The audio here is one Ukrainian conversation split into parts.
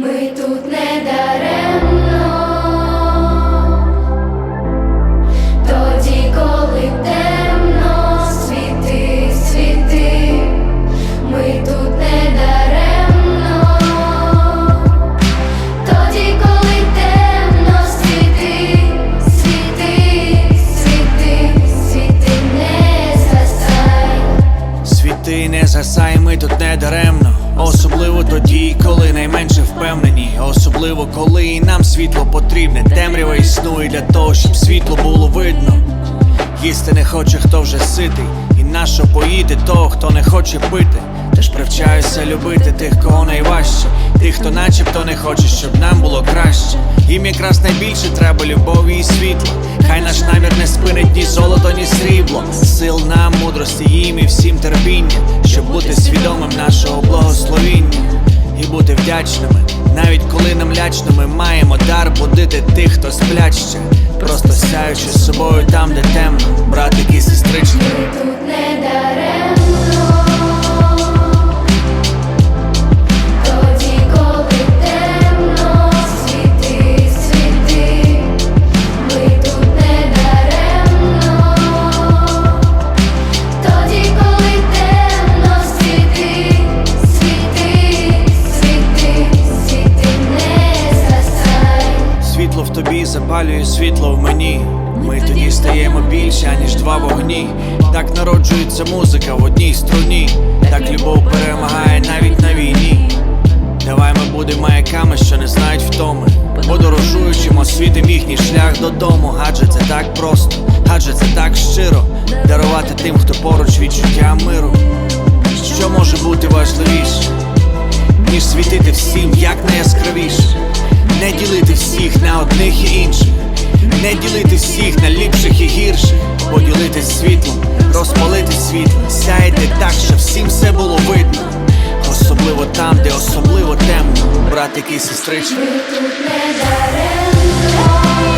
Ми тут не даремно, і нам світло потрібне. Темрява існує для того, щоб світло було видно. Їсти не хоче, хто вже ситий, і нащо поїти того, хто не хоче пити. Теж привчаюся любити тих, кого найважче, тих, хто начебто не хоче, щоб нам було краще. Їм якраз найбільше треба любові і світла. Хай наш намір не спинить ні золото, ні срібло. Сил нам, мудрості їм і всім терпіння, щоб бути свідомим нашого благословіння і бути вдячними, навіть коли нам лячно, ми маємо дар будити тих, хто сплять просто сяючи з собою там, де темно, братики і сестрички. Світло в мені. Ми тоді стаємо більше, ніж два вогні. Так народжується музика в одній струні. Так любов перемагає навіть на війні. Давай ми будемо маяками, що не знають втоми. Подорожуючим освітим їхній шлях додому. Адже це так просто, адже це так щиро. Дарувати тим, хто поруч відчуття миру. Що може бути важливіше, ніж світити всім як найяскравіше, не ділити всіх на одних і інших, не ділити всіх на ліпших і гірших, поділитись світлом, розпалити світ, сяйте так, щоб всім все було видно. Особливо там, де особливо темно, братики і сестрички. Ми тут не даремно,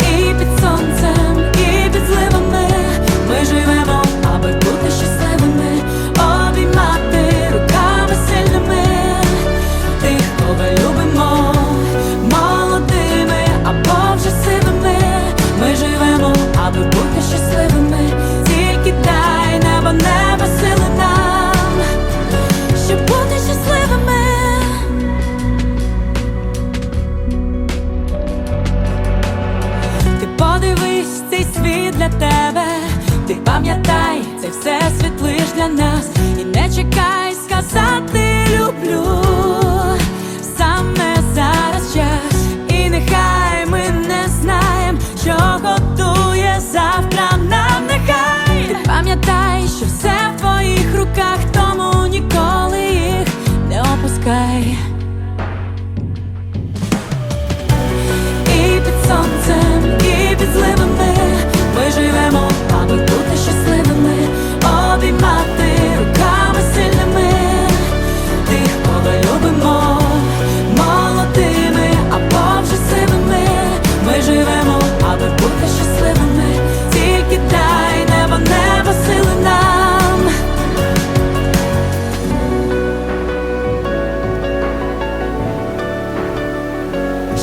Все в твоїх руках, тому ніколи їх не опускай.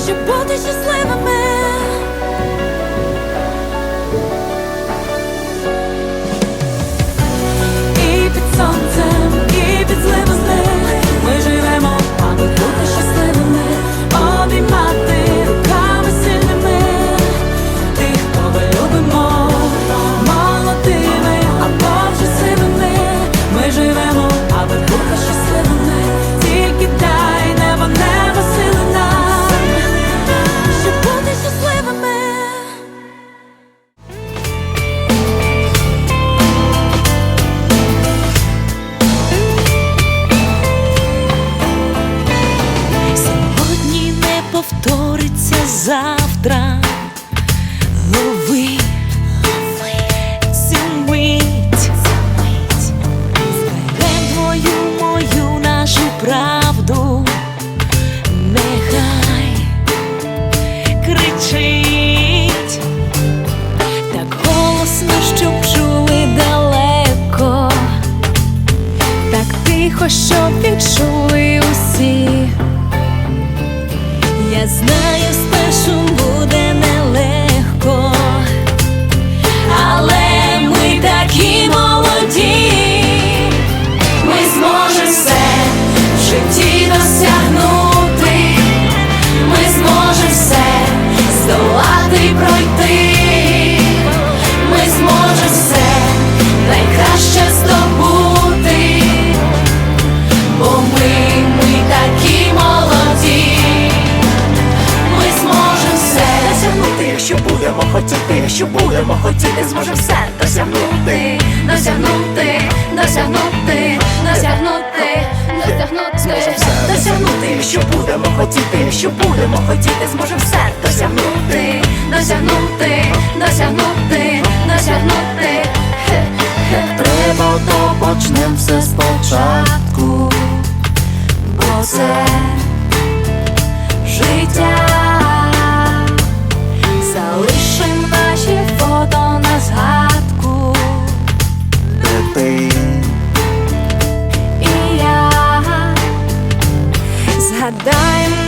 щоб бути щасливими. щоб відчули усі, я знаю. будемо хотіти, зможемо все досягнути, досягнути, досягнути, досягнути. Треба то почнем все спочатку, бо це життя. Залишим наші фото на згадку, і я згадаємо.